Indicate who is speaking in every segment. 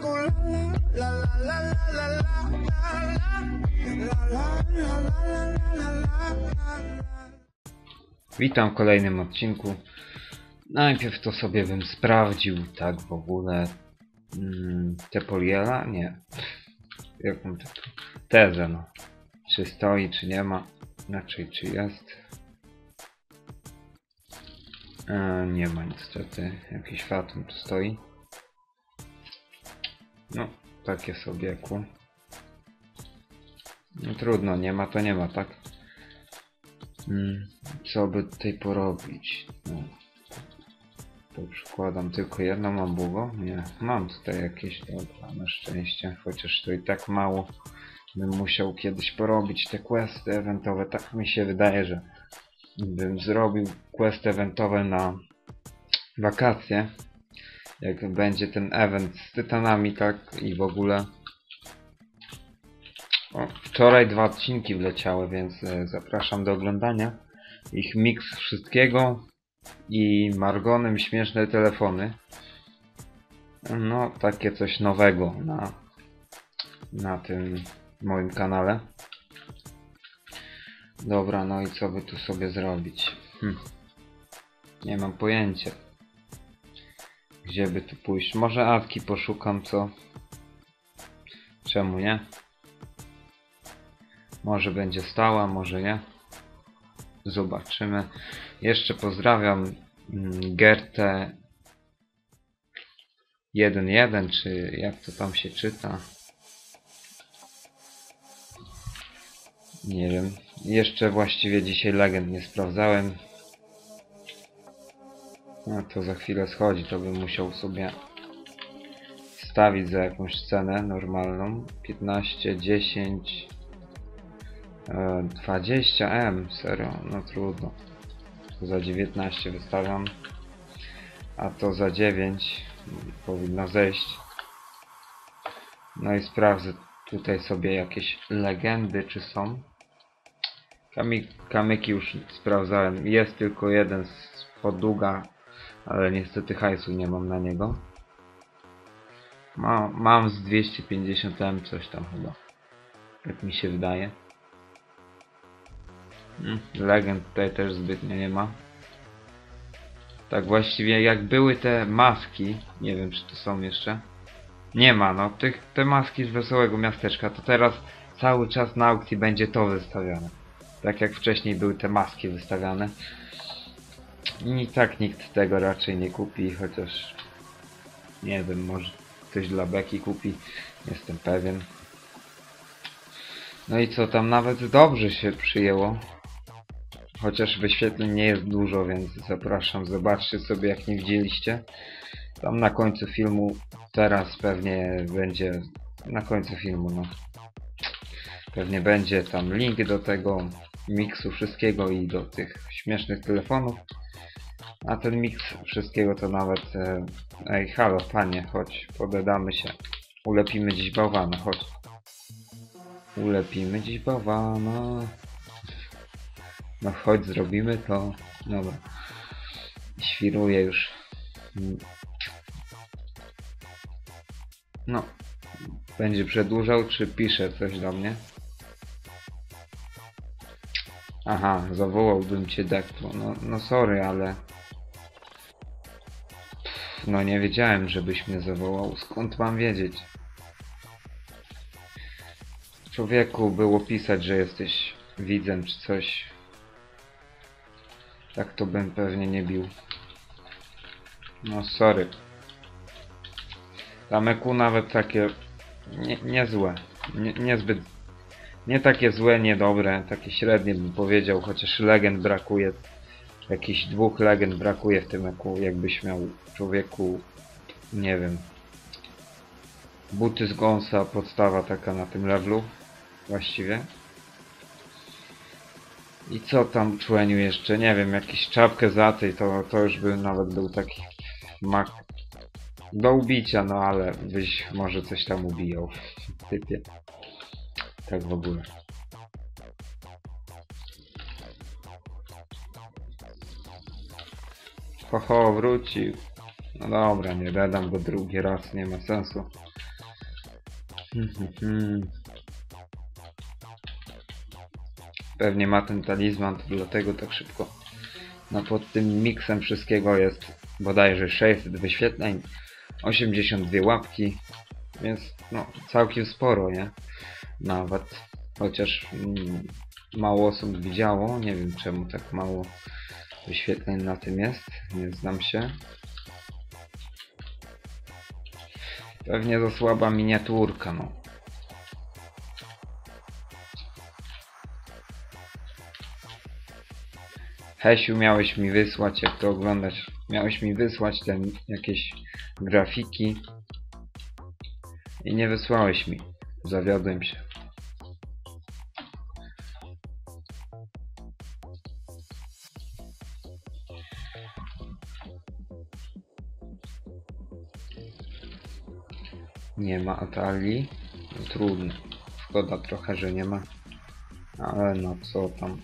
Speaker 1: con la la la la la la
Speaker 2: Witam w kolejnym odcinku. Najpierw to sobie bym sprawdził, tak w ogóle, mm, te poliela? Nie. Jaką te, tak- tezę, no. Czy stoi, czy nie ma. Inaczej, czy jest. E, nie ma niestety. Jakiś fatum tu stoi. No, takie sobie ku. No trudno, nie ma to nie ma, tak? Mm, co by tutaj porobić? No. To przykładam tylko jedno, mam? Nie, mam tutaj jakieś, dobra, na szczęście, chociaż to i tak mało. Bym musiał kiedyś porobić te questy eventowe, tak mi się wydaje, że bym zrobił questy eventowe na wakacje. Jak będzie ten event z tytanami, tak, i w ogóle. O, wczoraj dwa odcinki wleciały, więc e, zapraszam do oglądania. Ich miks wszystkiego i Margonem śmieszne telefony. No, takie coś nowego na, na tym moim kanale. Dobra, no i co by tu sobie zrobić? Hm. Nie mam pojęcia. Gdzie by tu pójść? Może Awki poszukam, co? Czemu nie? Może będzie stała, może nie. Zobaczymy. Jeszcze pozdrawiam mm, Gertę 1.1, czy jak to tam się czyta. Nie wiem. Jeszcze właściwie dzisiaj legend nie sprawdzałem. No to za chwilę schodzi, to bym musiał sobie stawić za jakąś cenę normalną. 15, 10, e, 20M, serio, no trudno. To za 19 wystawiam, a to za 9 powinno zejść. No i sprawdzę tutaj sobie jakieś legendy, czy są. Kamyki już sprawdzałem. Jest tylko jeden z podługa, ale niestety hajsu nie mam na niego. Ma, mam z 250M coś tam chyba. Jak mi się wydaje. Mm, Legend tutaj też zbytnio nie ma. Tak właściwie jak były te maski, nie wiem czy to są jeszcze. Nie ma, no tych, te maski z Wesołego Miasteczka, to teraz cały czas na aukcji będzie to wystawiane. Tak jak wcześniej były te maski wystawiane. I tak nikt tego raczej nie kupi, chociaż nie wiem, może ktoś dla beki kupi, jestem pewien. No i co tam nawet dobrze się przyjęło. Chociaż wyświetleń nie jest dużo, więc zapraszam, zobaczcie sobie jak nie widzieliście. Tam na końcu filmu, teraz pewnie będzie, na końcu filmu no. Pewnie będzie tam link do tego miksu wszystkiego i do tych śmiesznych telefonów. A ten miks wszystkiego to nawet... E, ej, halo, panie, chodź, pogadamy się. Ulepimy dziś bałwana, chodź. Ulepimy dziś bałwana. No chodź, zrobimy to. Dobra. Świruję już. No. Będzie przedłużał, czy pisze coś do mnie? Aha, zawołałbym cię Dektro. No, no sorry, ale... Pff, no nie wiedziałem, żebyś mnie zawołał. Skąd mam wiedzieć? Człowieku, było pisać, że jesteś widzem czy coś. Tak to bym pewnie nie bił. No sorry. Tameku nawet takie nie, niezłe. Nie, niezbyt nie takie złe, niedobre, takie średnie bym powiedział, chociaż legend brakuje. Jakichś dwóch legend brakuje w tym eku, jakbyś miał człowieku, nie wiem. Buty z gąsa, podstawa taka na tym levelu, właściwie. I co tam człeniu jeszcze, nie wiem, jakiś czapkę za tej, to, to już by nawet był taki mak do ubicia, no ale byś może coś tam ubijał, typie. Tak w ogóle. Ho, ho, wrócił. No dobra, nie dodam go drugi raz, nie ma sensu. Pewnie ma ten talizman, to dlatego tak szybko. No pod tym miksem wszystkiego jest bodajże 600 wyświetleń, 82 łapki, więc no całkiem sporo, nie? Nawet, chociaż mm, mało osób widziało, nie wiem czemu tak mało wyświetleń na tym jest, nie znam się. Pewnie za słaba miniaturka, no. Hesiu, miałeś mi wysłać, jak to oglądać, miałeś mi wysłać te jakieś grafiki i nie wysłałeś mi. Zawiodłem się. Nie ma Atali. No, trudno. Szkoda trochę, że nie ma. Ale no co tam.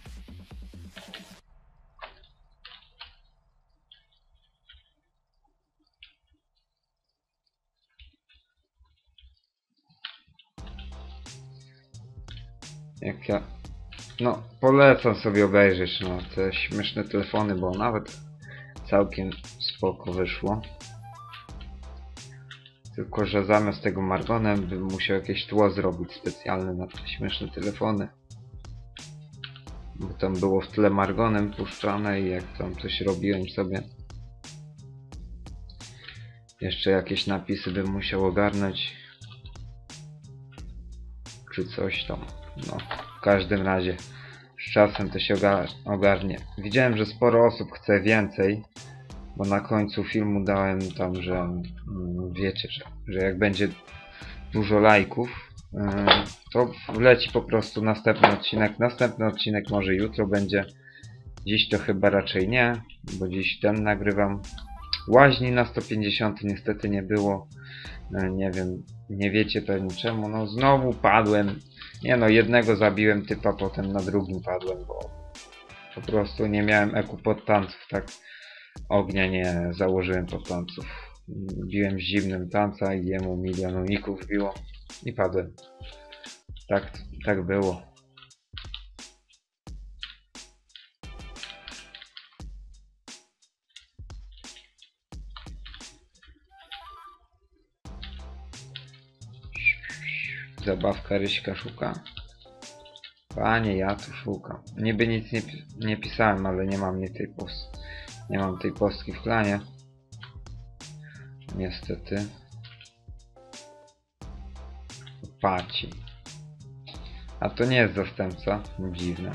Speaker 2: Jak ja... No, polecam sobie obejrzeć no, te śmieszne telefony, bo nawet całkiem spoko wyszło. Tylko, że zamiast tego margonem bym musiał jakieś tło zrobić specjalne na te śmieszne telefony. Bo tam było w tle margonem puszczane i jak tam coś robiłem sobie. Jeszcze jakieś napisy bym musiał ogarnąć. Czy coś tam. No, w każdym razie z czasem to się ogar ogarnie. Widziałem, że sporo osób chce więcej, bo na końcu filmu dałem tam, że mm, wiecie, że, że jak będzie dużo lajków, yy, to wleci po prostu następny odcinek. Następny odcinek może jutro będzie. Dziś to chyba raczej nie, bo dziś ten nagrywam. Łaźni na 150 niestety nie było. Yy, nie wiem, nie wiecie pewnie czemu. No znowu padłem. Nie no, jednego zabiłem typa, potem na drugim padłem, bo po prostu nie miałem eku podtanców, tak ognia nie założyłem podtanców. Biłem z zimnym tanca i jemu milion uników biło i padłem. Tak, tak było. Zabawka Ryśka szuka. Panie, ja tu szukam. Niby nic nie, nie pisałem, ale nie mam nie tej post nie mam tej postki w klanie. Niestety. Paci. A to nie jest zastępca. Dziwne.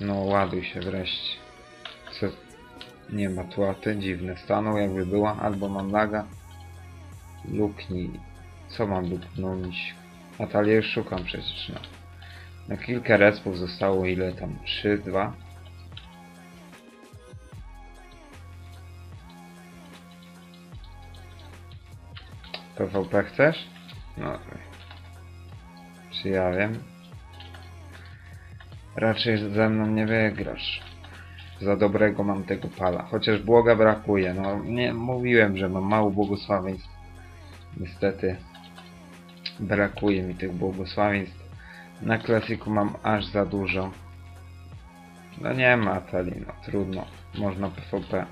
Speaker 2: No ładuj się wreszcie. Co? Nie ma tłaty. Dziwne. Stanął jakby była. Albo mam laga. Luknij. Co mam luknąć? Natalię już szukam przecież, no. Na kilka respów zostało ile tam? 3, 2? PvP chcesz? No. Czy ja wiem? Raczej ze mną nie wygrasz. Za dobrego mam tego pala. Chociaż błoga brakuje. No nie mówiłem, że mam mało błogosławieństw. Niestety brakuje mi tych błogosławieństw. Na klasyku mam aż za dużo. No nie ma tali, no trudno. Można PvP.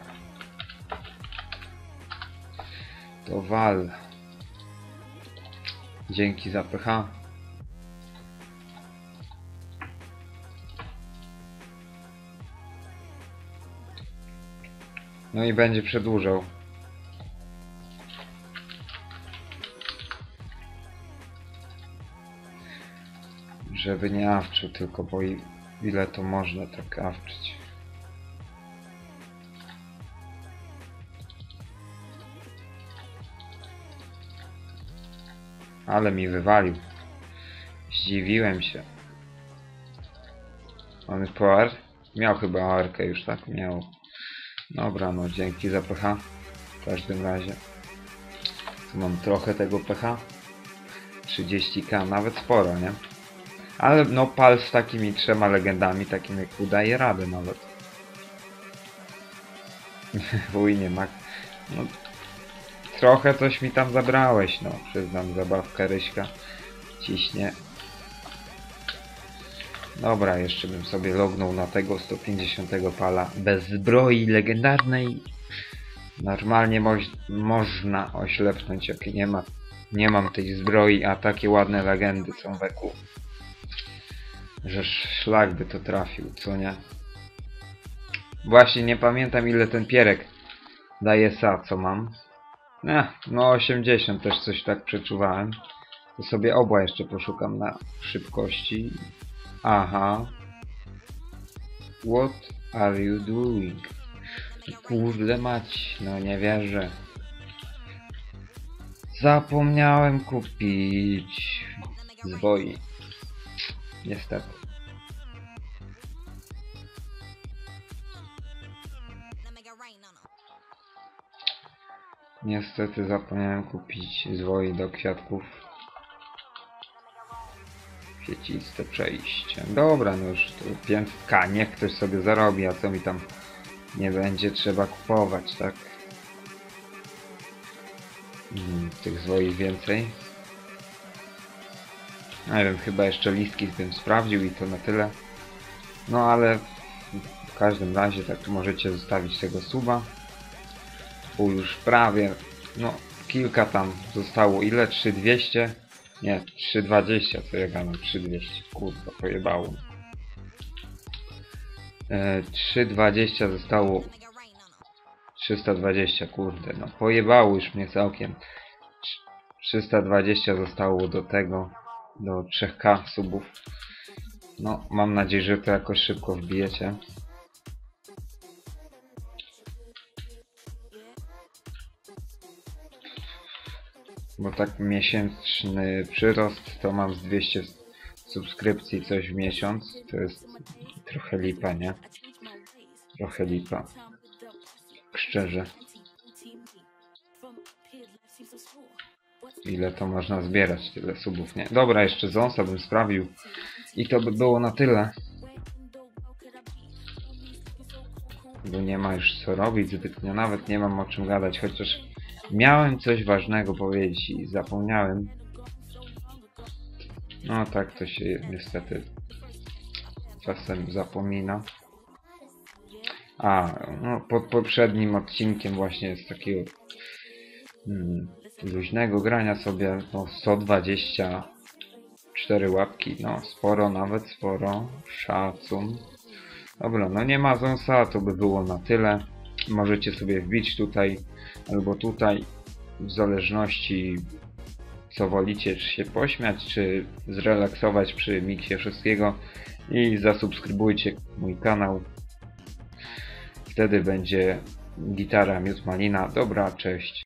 Speaker 2: To wal. Dzięki za PH. No i będzie przedłużał. Żeby nie awczył tylko, bo ile to można tak awczyć. Ale mi wywalił. Zdziwiłem się. On po? Miał chyba arkę już, tak? Miał. Dobra, no dzięki za pH. W każdym razie. Tu mam trochę tego pH. 30k, nawet sporo, nie? Ale no pal z takimi trzema legendami, takim jak udaje radę nawet. Wuj nie ma. No, trochę coś mi tam zabrałeś, no przyznam, zabawka Ryśka ciśnie. Dobra, jeszcze bym sobie lognął na tego 150 pala bez zbroi legendarnej. Normalnie moś, można oślepnąć, jak nie ma nie mam tej zbroi, a takie ładne legendy są weku. Że szlak by to trafił, co nie? Właśnie nie pamiętam ile ten pierek daje sa, co mam. Eh, no 80 też coś tak przeczuwałem. To sobie obła jeszcze poszukam na szybkości. Aha. What are you doing? Kurde mać, no nie wierzę. Zapomniałem kupić zwoi. Niestety. Niestety zapomniałem kupić zwoi do kwiatków. Kwieciste przejście. Dobra, no już tu piętka, niech ktoś sobie zarobi, a co mi tam nie będzie trzeba kupować, tak? Mm, tych zwoi więcej. Nie wiem, chyba jeszcze listki bym sprawdził i to na tyle. No ale w każdym razie tak możecie zostawić tego suba. Był już prawie, no kilka tam zostało. Ile? 3200? Nie, 320 co ja gadam, 3200. Kurwa, pojebało. E, 320 zostało 320, kurde, no pojebało już mnie całkiem. Trz- 320 zostało do tego, do 3K subów. No, mam nadzieję, że to jakoś szybko wbijecie. Bo tak miesięczny przyrost to mam z 200 subskrypcji coś w miesiąc. To jest trochę lipa, nie? Trochę lipa. Szczerze. Ile to można zbierać, tyle subów, nie? Dobra, jeszcze Zonsa bym sprawił. I to by było na tyle. Bo nie ma już co robić zbytnio, nawet nie mam o czym gadać, chociaż miałem coś ważnego powiedzieć i zapomniałem. No tak to się niestety czasem zapomina. A, no, pod poprzednim odcinkiem właśnie z takiego mm, luźnego grania sobie no, 124 łapki, no sporo, nawet sporo, szacun. Dobra, no nie ma zonsa, to by było na tyle. Możecie sobie wbić tutaj albo tutaj, w zależności co wolicie, czy się pośmiać, czy zrelaksować przy miksie wszystkiego i zasubskrybujcie mój kanał. Wtedy będzie gitara Miód Malina. Dobra, cześć.